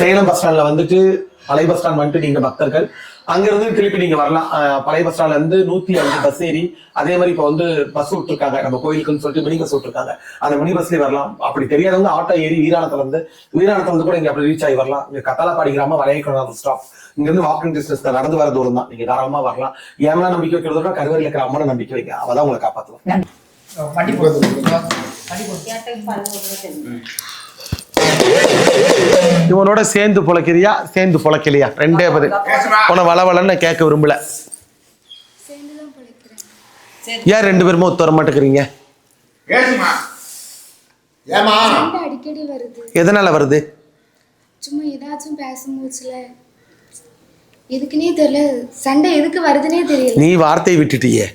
Salem bus ஸ்டாண்ட்ல வந்துட்டு பழைய பஸ் ஸ்டாண்ட் வந்துட்டு நீங்க பக்தர்கள். அங்கிருந்து திருப்பி நீங்க வரலாம். அஹ் பழைய பஸ் ஸ்டாண்ட்ல இருந்து நூத்தி அஞ்சு பஸ் ஏறி அதே மாதிரி இப்போ வந்து பஸ் விட்டுருக்காங்க. நம்ம கோயிலுக்குன்னு சொல்லிட்டு மினி பஸ் விட்டுருக்காங்க. அந்த மினி பஸ்லயே வரலாம். அப்படி தெரியாதவங்க ஆட்டோ ஏறி வீராணத்துல இருந்து வீராணத்துல இருந்து கூட இங்க அப்படி ரீச் ஆகி வரலாம். இங்க கத்தாலப்பாடி கிராமம் வளையக்கணும் ஸ்டாப் இங்க இருந்து வாக்கிங் டிஸ்டன்ஸ் நடந்து வர தூரம் தான். நீங்க தாராளமா வரலாம். ஏமெல்லாம் நம்பிக்கை வைக்கிறத விட கருவறையில் இருக்கிற அம்மனை நம்பிக்கை வைங்க. அவதான் உங்களை காப்பாத்துவோம் வண்டி போகுது வண்டி போகுது இவனோட சேர்ந்து பொழைக்கிறியா? சேர்ந்து பொழைக்கலையா? ரெண்டே பதில். உன வளவலன்னு கேட்க விரும்பல. ஏன் ரெண்டு பேருமே ஒத்து வர மாட்டேங்கிறீங்க? பேசுமா. ஏமா சண்டை அடிக்கடி வருது எதனால வருது? சும்மா ஏதாச்சும் பேசும்போதுல எதுக்குன்னே தெரியல. சண்டை எதுக்கு வருதுன்னே தெரியல. நீ வார்த்தையை விட்டுட்டியே.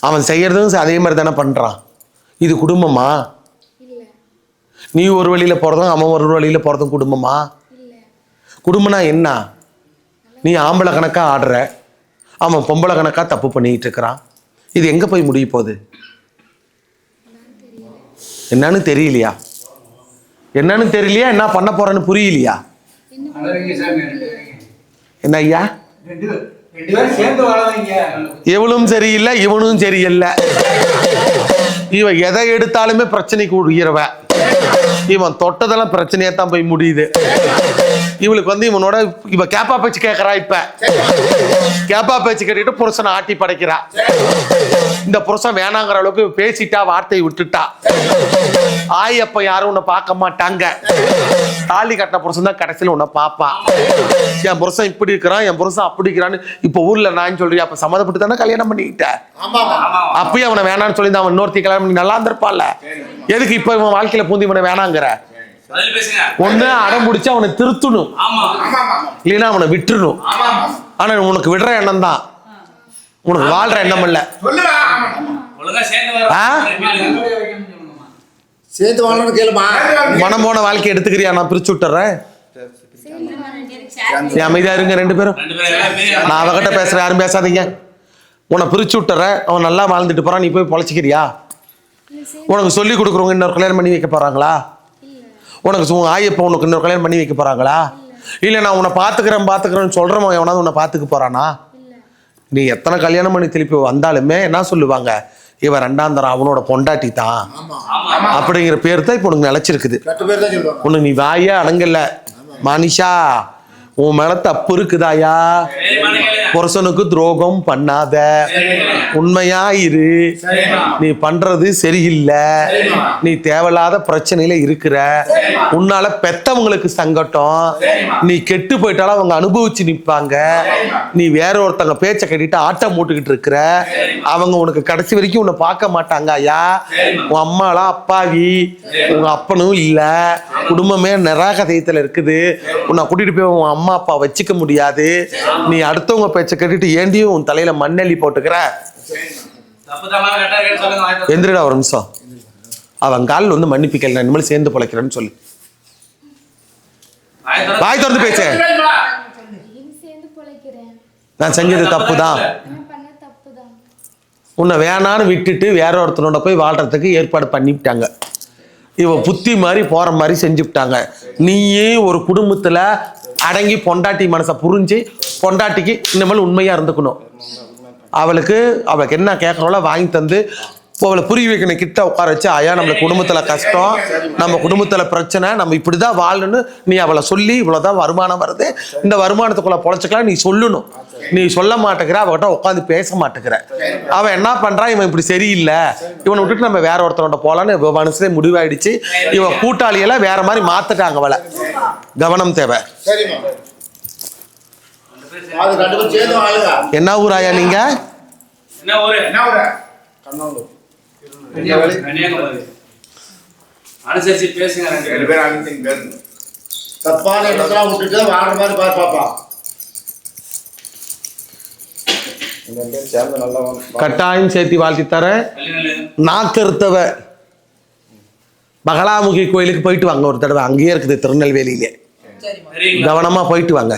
அவன் செய்யறதும் அதே மாதிரி தானே பண்றான். இது குடும்பமா? நீ ஒரு வழியில் போகிறதும் அவன் ஒரு வழியில் போகிறதும் குடும்பமா? குடும்பம்னா என்ன? நீ ஆம்பளை கணக்காக ஆடுற. அவன் பொம்பளை கணக்காக தப்பு பண்ணிட்டு இருக்கிறான். இது எங்கே போய் முடிய போகுது? என்னன்னு தெரியலையா? என்னன்னு தெரியலையா? என்ன பண்ண போறேன்னு புரியலையா? என்ன ஐயா? இவளும் சரியில்லை இவனும் சரியில்லை. இவன் எதை எடுத்தாலுமே பிரச்சனைக்கு உயிரவ இவன் தொட்டதெல்லாம் பிரச்சனையா தான் போய் முடியுது. இவளுக்கு வந்து இவனோட இவ கேப்பா பேச்சு கேட்கறா இப்ப. கேப்பா பேச்சு கேட்டுட்டு புருஷனை ஆட்டி படைக்கிறா. இந்த புருஷன் வேணாங்கிற அளவுக்கு பேசிட்டா வார்த்தையை விட்டுட்டா. ஆய் அப்ப யாரும் உன்னை பார்க்க மாட்டாங்க. தாலி கட்டின புருஷன் தான் கடைசியில் உன்னை பாப்பா என் புருஷன் இப்படி இருக்கிறான் என் புருஷன் அப்படி இருக்கிறான்னு இப்ப ஊர்ல நான் சொல்றியா? அப்ப சம்மதப்பட்டு தானே கல்யாணம் பண்ணிக்கிட்ட? ஆமா ஆமா அப்பயும் அவனை வேணாம்னு சொல்லி அவன் இன்னொருத்தி கல்யாணம் பண்ணி நல்லா இருந்திருப்பான்ல எதுக்கு இப்ப இவன் வாழ்க்கையில பூந்தி இவனை வேணாங்கிற? ஒண்ணு அடம் பிடிச்சு அவனை திருத்தணும். இல்லைன்னா அவனை ஆமா. ஆனா உனக்கு விடுற எண்ணம் தான். உனக்கு வாழ்ற எண்ணம் இல்ல? சேர்த்து வாழணும்னு கேளுமா? மனம் போன வாழ்க்கையை எடுத்துக்கிறியா? நான் பிரிச்சு விட்டுறேன். நீ அமைதியா இருங்க ரெண்டு பேரும். ரெண்டு பேரும் எல்லாம் பெரிய- நான் அவகிட்ட பேசுறேன் யாரும் பேசாதீங்க. உன்னை பிரிச்சு விட்டுறேன். அவன் நல்லா வாழ்ந்துட்டு போறான். நீ போய் பொழைச்சிக்கிறியா? உனக்கு சொல்லி கொடுக்குறவங்க இன்னொரு கல்யாணம் பண்ணி வைக்க போறாங்களா? இல்ல உனக்கு உன் ஆயப்ப உனக்கு இன்னொரு கல்யாணம் பண்ணி வைக்க போறாங்களா? இல்ல நான் உன்னை பாத்துக்கிறேன் பாத்துக்கிறேன்னு சொல்றவன் எவனாவது உன்னை பாத்துக்க போறானா? நீ எத்தனை கல்யாணம் பண்ணி திருப்பி வந்தாலுமே என்ன சொல்லுவாங்க? இவன் ரெண்டாம் தரம் அவனோட பொண்டாட்டி தான். அப்படிங்கிற பேர் தான் இப்போ உனக்கு நிலைச்சிருக்குது. உனக்கு நீ வாயே அடங்கல. மனுஷா உன் மேல தப்பு இருக்குதாயா? புருஷனுக்கு துரோகம் பண்ணாத. உண்மையா இரு. நீ பண்றது சரியில்லை. நீ தேவையில்லாத பிரச்சனையில இருக்கிற. உன்னால பெத்தவங்களுக்கு சங்கட்டம். நீ கெட்டு போயிட்டாலும் அவங்க அனுபவிச்சு நிப்பாங்க. நீ வேற ஒருத்தங்க பேச்ச கட்டிட்டு ஆட்டம் போட்டுக்கிட்டு இருக்கிற. அவங்க உனக்கு கடைசி வரைக்கும் உன்னை பார்க்க மாட்டாங்க ஐயா. உன் அம்மாலாம் அப்பாவி. உங்க அப்பனும் இல்ல. குடும்பமே நிராகதயத்துல இருக்குது. உன்னை கூட்டிட்டு போய் உன் அம்மா அப்பா வச்சுக்க முடியாது. நீ அடுத்தவங்க பேச்ச கேட்டுட்டு ஏண்டியும் உன் தலையில மண்ணெல்லி போட்டுக்கிற? எந்திரிடா ஒரு நிமிஷம். அவன் காலில் வந்து மன்னிப்பிக்கல நான் இனிமேல் சேர்ந்து பிழைக்கிறேன்னு சொல்லு. வாய் திறந்து- பேசு. நான் செஞ்சது தப்பு தான். தப்பு உன்னை வேணான்னு விட்டுட்டு வேற ஒருத்தனோட போய் வாழ்றதுக்கு ஏற்பாடு பண்ணிவிட்டாங்க. இவ புத்தி மாதிரி போற மாதிரி செஞ்சுவிட்டாங்க. நீயே ஒரு குடும்பத்துல அடங்கி பொண்டாட்டி மனசை புரிஞ்சு பொண்டாட்டிக்கு இனிமேல் உண்மையாக இருந்துக்கணும். அவளுக்கு அவளுக்கு என்ன கேட்கறோல வாங்கி தந்து அவளை புரிய வைக்கணும் கிட்ட உட்கார வச்சு ஐயா நம்ம குடும்பத்துல கஷ்டம் நம்ம குடும்பத்துல பிரச்சனை நம்ம இப்படிதான் வாழணும்னு நீ அவளை சொல்லி இவ்வளவுதான் வருமானம் வருது. இந்த வருமானத்துக்குள்ள பொழைச்சிக்கலாம் நீ சொல்லணும். நீ சொல்ல மாட்டேங்கிற அவகிட்ட உட்காந்து பேச மாட்டேங்கிற. அவன் என்ன பண்றான் இவன் இப்படி சரியில்லை. இவனை விட்டுட்டு நம்ம வேற ஒருத்தரோட போலான்னு இவ மனசுல முடிவாயிடுச்சு. இவன் கூட்டாளியெல்லாம் வேற மாதிரி மாத்துட்டாங்க அவளை. கவனம் தேவை. என்ன ஊராயா நீங்க? என்ன ஊரு? என்ன கன்னியாகுமரி அனுசரிச்சு பேசுங்க ரெண்டு பேரும். அனுப்பிங்க. தப்பான இடத்தெல்லாம் விட்டுட்டு வாழ்ற மாதிரி பாரு பாப்பா. கட்டாயம் சேர்த்தி வாழ்த்தி தரேன் கல்யாணம் நாக்கருத்தவ பகலாமுகி கோயிலுக்கு போயிட்டு வாங்க. ஒரு தடவை அங்கேயே இருக்குது திருநெல்வேலியிலே. கவனமா போயிட்டு வாங்க.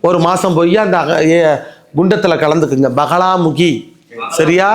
ஒரு மாசம் போய் அந்த குண்டத்துல கலந்துக்குங்க. பகலாமுகி. சரியா?